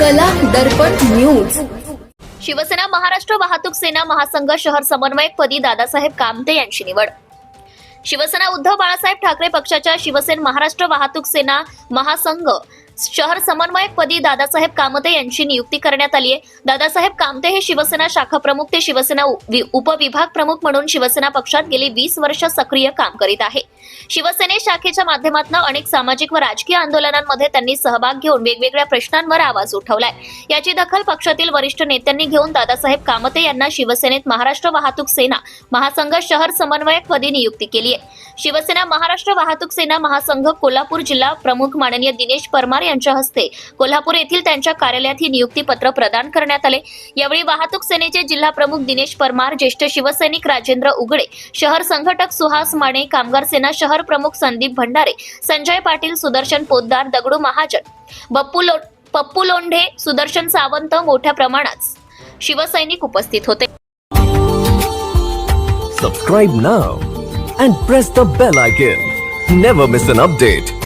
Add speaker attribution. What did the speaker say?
Speaker 1: कला दर्पण न्यूज.
Speaker 2: शिवसेना महाराष्ट्र वाहतूक सेना महासंघ शहर समन्वयक पदी दादासाहेब कामते यांची निवड. शिवसेना उद्धव बाळासाहेब ठाकरे पक्षाच्या शिवसेना महाराष्ट्र वाहतूक सेना महासंघ शहर समन्वयक पदी दादासाहेब कामते यांची नियुक्ती करण्यात आली आहे. दादासाहेब कामते हे शिवसेना शाखा प्रमुख ते शिवसेना उपविभाग प्रमुख म्हणून शिवसेना पक्षात गेली वीस वर्ष सक्रिय काम करीत आहे. शिवसेने शाखेच्या माध्यमातून अनेक सामाजिक व राजकीय आंदोलनांमध्ये त्यांनी सहभाग घेऊन वेगवेगळ्या प्रश्नांवर आवाज उठवलाय. याची दखल पक्षातील वरिष्ठ नेत्यांनी घेऊन दादासाहेब कामते यांना शिवसेनेत महाराष्ट्र वाहतूक सेना महासंघ शहर समन्वयक पदी नियुक्ती केली आहे. शिवसेना महाराष्ट्र वाहतूक सेना महासंघ कोल्हापूर जिल्हा प्रमुख माननीय दिनेश परमार यांच्या हस्ते कोल्हापूर येथील त्यांच्या कार्यालयात ही नियुक्ती पत्र प्रदान करण्यात आले. यावेळी वाहतूक सेनेचे जिल्हा प्रमुख दिनेश परमार ज्येष्ठ शिवसैनिक राजेंद्र उगडे शहर संघटक सुहास माने कामगार सेना शहर प्रमुख संदीप भंडारे संजय पाटील सुदर्शन पोद्दार दगडू महाजन बप्पू लो पप्पू लोंढे सुदर्शन सावंत मोठ्या प्रमाणात शिवसैनिक उपस्थित होते.
Speaker 3: Subscribe now and press the bell icon never miss an update